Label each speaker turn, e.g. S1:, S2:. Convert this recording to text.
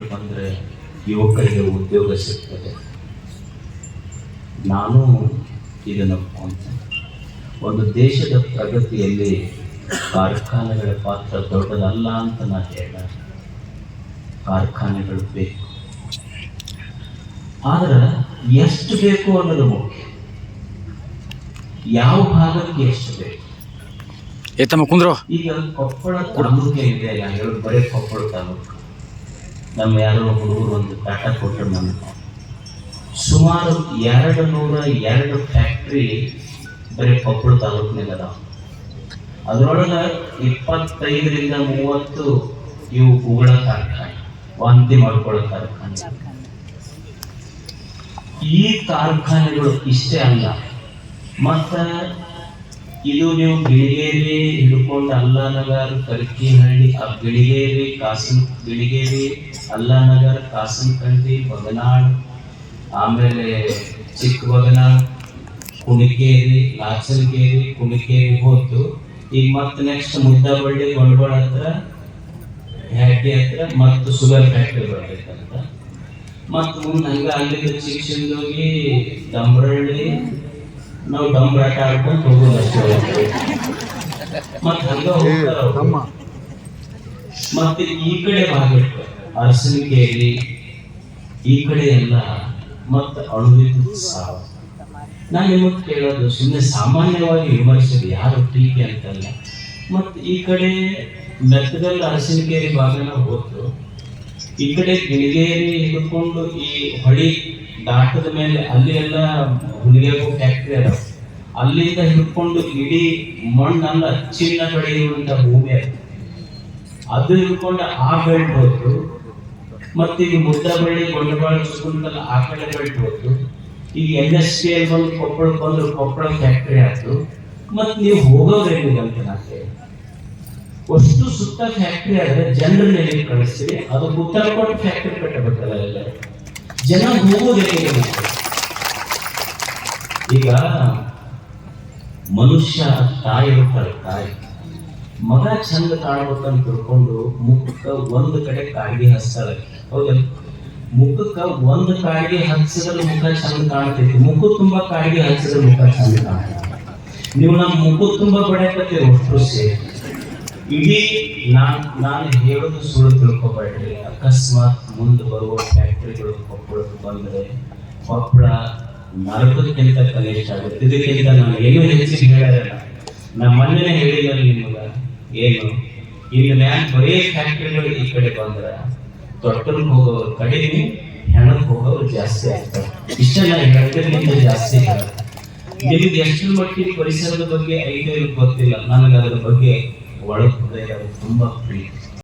S1: ಬಂದರೆ ಯುವಕರಿಗೆ ಉದ್ಯೋಗ ಸಿಗ್ತದೆ. ನಾನು ಇದನ್ನು ಒಂದು ದೇಶದ ಪ್ರಗತಿಯಲ್ಲಿ ಕಾರ್ಖಾನೆಗಳ ಪಾತ್ರ ದೊಡ್ಡದಲ್ಲ ಅಂತ ನಾನು ಹೇಳ ಕಾರ್ಖಾನೆಗಳು ಬೇಕು. ಆದ್ರೆ ಎಷ್ಟು ಬೇಕು ಅನ್ನೋದು ಮುಖ್ಯ. ಯಾವ ಭಾಗಕ್ಕೆ ಎಷ್ಟು ಬೇಕು? ಈಗ ಕೊಪ್ಪಳ ತಾಲೂಕೆ ಇದೆ ನಾನು ಹೇಳೋದು ಬರೀ ಕೊಪ್ಪಳ ತಾಲೂಕು. ನಮ್ಮ ಯಾರೋ ಹುಡುಗರು ಒಂದು ಕಾಟ ಕೊಟ್ಟರು ನಮಗೆ ಸುಮಾರು ಎರಡು ನೂರ ಎರಡು ಫ್ಯಾಕ್ಟ್ರಿ ಬರೀ ಕೊಪ್ಪಳ ತಾಲೂಕಿನಾಗ ಅದಾವ. ಅದರೊಳಗೆ ಇಪ್ಪತ್ತೈದರಿಂದ ಮೂವತ್ತು ಇವು ಉಗಳ ಕಾರ್ಖಾನೆ, ವಾಂತಿ ಮಾಡ್ಕೊಳ್ಳೋ ಕಾರ್ಖಾನೆ. ಈ ಕಾರ್ಖಾನೆಗಳು ಇಷ್ಟೇ ಅಲ್ಲ, ಮತ್ತ ಇದು ನೀವು ಬಿಳಿಗೇರಿ ಹಿಡ್ಕೊಂಡು ಅಲ್ಲಾನಗರ್ ಕರ್ಕಿಹಳ್ಳಿ ಆ ಬಿಳಿಗೇರಿ ಕಾಸನ್ ಬಿಳಿಗೇರಿ ಅಲ್ಲಾನಗರ್ ಕಾಸನಕಂಡಿ ಬಗನಾಳ್ ಆಮೇಲೆ ಚಿಕ್ಕ ಬಗನಾಳ್ ಕುಣಿಕೇರಿ ಲಾಚನಗೇರಿ ಕುಣಿಕೇರಿ ಹೋತು ಈಗ ಮತ್ತೆ ನೆಕ್ಸ್ಟ್ ಮುದ್ದಬಳ್ಳಿ ಗೊಂಡಗೋಳ ಹತ್ರ ಹ್ಯಾಟಿ ಹತ್ರ, ಮತ್ತು ಶುಗರ್ ಫ್ಯಾಕ್ಟ್ರಿ ಬರ್ಬೇಕಂತ. ಮತ್ತು ಮುಂದೆ ಹಂಗ ಅಲ್ಲಿಂದ ಹೋಗಿ ಡಂಬ್ರಳ್ಳಿ ನಾವು ಡಂಬ್ರಾಟ ಆಡ್ಕೊಂಡು ಹೋಗೋದು ಅಷ್ಟೇ ಮತ್ತೆ ಹಂಗ ಹೋಗ್ತಾರ. ಮತ್ತೆ ಈ ಕಡೆ ಭಾಗಕ್ಕೆ ಅರಸನಕೇರಿ ಈ ಕಡೆ ಎಲ್ಲ ಮತ್ತೆ ಅಳುವಿದ್ದು ಸಾವು. ನಾನು ನಿಮಗೆ ಕೇಳೋದು ಸುಮ್ಮನೆ ಸಾಮಾನ್ಯವಾಗಿ ವಿಮರ್ಶೆದು ಯಾರು ಟೀಕೆ ಅಂತಲ್ಲ. ಮತ್ತ ಈ ಕಡೆ ಮೆತ್ತಗಲ್ ಅರಸನಕೇರಿ ಭಾಗನ ಹೋದ್ರು. ಈ ಕಡೆ ಗಿಣಿಗೇರಿ ಹಿಡ್ಕೊಂಡು ಈ ಹೊಳಿ ದಾಟದ ಮೇಲೆ ಅಲ್ಲಿ ಎಲ್ಲ ಹುಲಿಗೆಗೋ ಫ್ಯಾಕ್ಟ್ರಿ ಅದಾವ ಅಲ್ಲಿಂದ ಹಿಡ್ಕೊಂಡು ಇಡೀ ಮಣ್ಣಲ್ಲ ಚಿನ್ನ ಬೆಳೆಯುವಂತ ಭೂಮಿ ಅದು. ಹಿಡ್ಕೊಂಡು ಆ ಬೆಲ್ಟ್ ಹೋದ್ರು ಮತ್ತೆ ಮುದ್ದ ಮುದ್ದಬಳ್ಳಿ ಗೊಂಡಬಾಳ ಸುತ್ತಮುತ್ತಲ ಆ ಕಡೆ ಬೆಲ್ಟ್ ಹೋದ್ರು ಈ ಎನ್ ಎಸ್ ಸಿ ಎಲ್ ಬಂದು ಕೊಪ್ಪಳ ಬಂದು ಕೊಪ್ಪಳ ಫ್ಯಾಕ್ಟ್ರಿ ಆಯ್ತು. ಮತ್ತೆ ನೀವು ಹೋಗೋದ್ರಿಂದ ಅಂತ ನಾ ಕೇಳಿ ಅಷ್ಟು ಸುತ್ತ ಫ್ಯಾಕ್ಟ್ರಿ ಆದ್ರೆ ಜನರನ್ನ ಕಳಿಸ್ತೀರಿ? ಅದು ಉತ್ತರ ಕೊಟ್ಟು ಫ್ಯಾಕ್ಟ್ರಿ ಕಟ್ಟಬೇಕಲ್ಲ ಎಲ್ಲ. ಜನ ಹೋಗೋದು ಈಗ ಮನುಷ್ಯ ತಾಯಿ ಬರ್ತಾರೆ ತಾಯಿ ಮಗ ಚಂದ ಕಾಣ್ಬೇಕಂತ ತಿಳ್ಕೊಂಡು ಮುಖಕ್ಕ ಒಂದು ಕಡೆ ಕಾಡಿಗೆ ಹಚ್ತಾಳೆ ಹೌದಲ್ಲ? ಮುಖಕ್ಕ ಒಂದು ಕಾಡಿಗೆ ಹಚ್ಚಿದ್ರೆ ಮುಖ ಚಂದ ಕಾಣ್ತೈತಿ. ಮುಖ ತುಂಬಾ ಕಾಡಿಗೆ ಹಚ್ಚಿದ್ರೆ ಮುಖ ಚಂದ ಕಾಣ್ತೈತಿ. ನೀವು ನಮ್ಮ ಮುಖ ತುಂಬಾ ಪಡೆಯಕತ್ತೀವಿ ಅಷ್ಟು ಸೇರಿ. ಇಡೀ ನಾನು ನಾನು ಹೇಳೋದು ಸುಳ್ಳು ತಿಳ್ಕೊಬೇಡ್ರಿ. ಅಕಸ್ಮಾತ್ ಮುಂದೆ ಬರುವ ಫ್ಯಾಕ್ಟ್ರಿಗಳು ಕೊಪ್ಪಳಕ್ಕೆ ಬಂದರೆ ಕೊಪ್ಪಳ ನರಕಕ್ಕಿಂತ ಕನಿಷ್ಠ ಆಗುತ್ತೆ. ಇದಕ್ಕಿಂತ ನಾನು ಏನು ಹೆಚ್ಚಿಗೆ ಹೇಳಲ್ಲ ನಮ್ಮ ಮೊನ್ನೆ ಹೇಳಿದಲ್ಲಿ ನಿಮಗೆ, ಏನು? ಇಲ್ಲಿ ಮ್ಯಾನ್ ಬರೀ ಫ್ಯಾಕ್ಟ್ರಿಗಳು ಈ ಕಡೆ ಬಂದ್ರೆ ತೊಟ್ಟಲ್ ಹೋಗೋರು ಕಡಿಮೆ ಹೆಣಕ್ಕೆ ಹೋಗೋರು ಜಾಸ್ತಿ ಆಗ್ತಾರೆ. ಇಷ್ಟ ನಾನು ಹೇಳ್ತಿರ್ಲಿಂದ ಜಾಸ್ತಿ ಹೇಳ ನಿಮಗೆ ಎಷ್ಟು ಮಟ್ಟಿಗೆ ಪರಿಸರದ ಬಗ್ಗೆ ಐದು ಗೊತ್ತಿಲ್ಲ. ನನಗೆ ಅದರ ಬಗ್ಗೆ ಒಳಗೆ ಹೃದಯ ತುಂಬಾ ಪ್ರೀತಿ